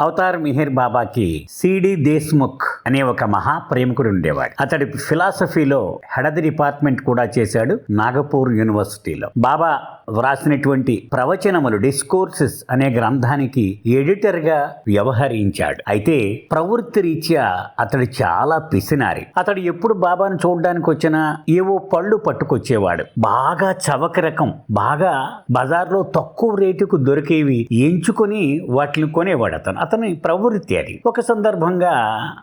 Avatar Mihir బాబాకి CD Deshmukh అనే ఒక మహా ప్రేమికుడు ఉండేవాడు. అతడి ఫిలాసఫీలో హెడది డిపార్ట్మెంట్ కూడా చేశాడు నాగపూర్ యూనివర్సిటీలో. బాబా వ్రాసినటువంటి ప్రవచనములు డిస్కోర్సెస్ అనే గ్రంథానికి ఎడిటర్గా వ్యవహరించాడు. అయితే ప్రవృత్తి రీత్యా అతడు చాలా పిసినారి. అతడు ఎప్పుడు బాబాను చూడడానికి వచ్చినా ఏవో పళ్ళు పట్టుకొచ్చేవాడు. బాగా చవక రకం బాగా బజార్లో తక్కువ రేటుకు దొరికేవి ఎంచుకొని వాటిని కొనేవాడు అతను. అతని ప్రవృత్తి అది. ఒక సందర్భంగా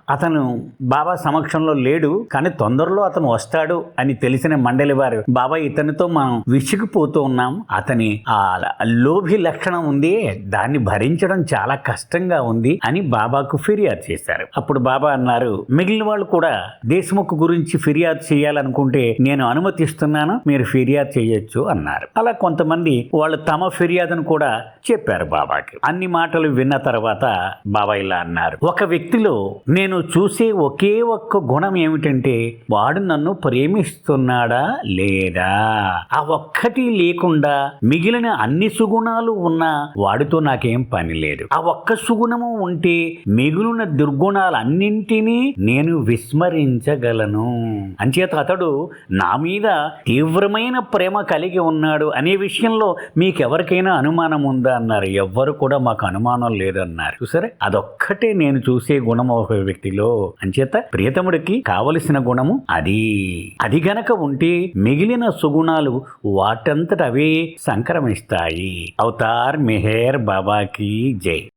అతను బాబా సమక్షంలో లేడు కానీ తొందరలో అతను వస్తాడు అని తెలిసిన మండలి వారు బాబా ఇతనితో మనం విసిగిపోతూ ఉన్నాం. అతని ఆ లోభి లక్షణం ఉంది దాన్ని భరించడం చాలా కష్టంగా ఉంది అని బాబాకు ఫిర్యాదు చేశారు. అప్పుడు బాబా అన్నారు మిగిలిన వాళ్ళు కూడా దేశముఖ్ గురించి ఫిర్యాదు చేయాలనుకుంటే నేను అనుమతిస్తున్నాను మీరు ఫిర్యాదు చేయొచ్చు అన్నారు. అలా కొంతమంది వాళ్ళు తమ ఫిర్యాదును కూడా చెప్పారు బాబాకి. అన్ని మాటలు విన్న తర్వాత బాబా ఇలా అన్నారు. ఒక వ్యక్తిలో నేను చూసే ఒకే ఒక్క గుణం ఏమిటంటే వాడు నన్ను ప్రేమిస్తున్నాడా లేదా? ఆ ఒక్కటి లేకుండా మిగిలిన అన్ని సుగుణాలు ఉన్న వాడితో నాకేం పని లేదు. ఆ ఒక్క సుగుణము ఉంటే మిగిలిన దుర్గుణాలన్నింటినీ నేను విస్మరించగలను. అంచేత అతడు నా మీద తీవ్రమైన ప్రేమ కలిగి ఉన్నాడు అనే విషయంలో మీకెవరికైనా అనుమానం ఉందా అన్నారు. ఎవ్వరు కూడా మాకు అనుమానం లేదన్నారు. చూసారా? అదొక్కటే నేను చూసే గుణం ఒక వ్యక్తిలో. అంచేత ప్రియతముడికి కావలసిన గుణము అది. అది గనక ఉంటే మిగిలిన సుగుణాలు వాటంతట అవే సంక్రమిస్తాయి. అవతార్ మెహేర్ బాబాకి జై.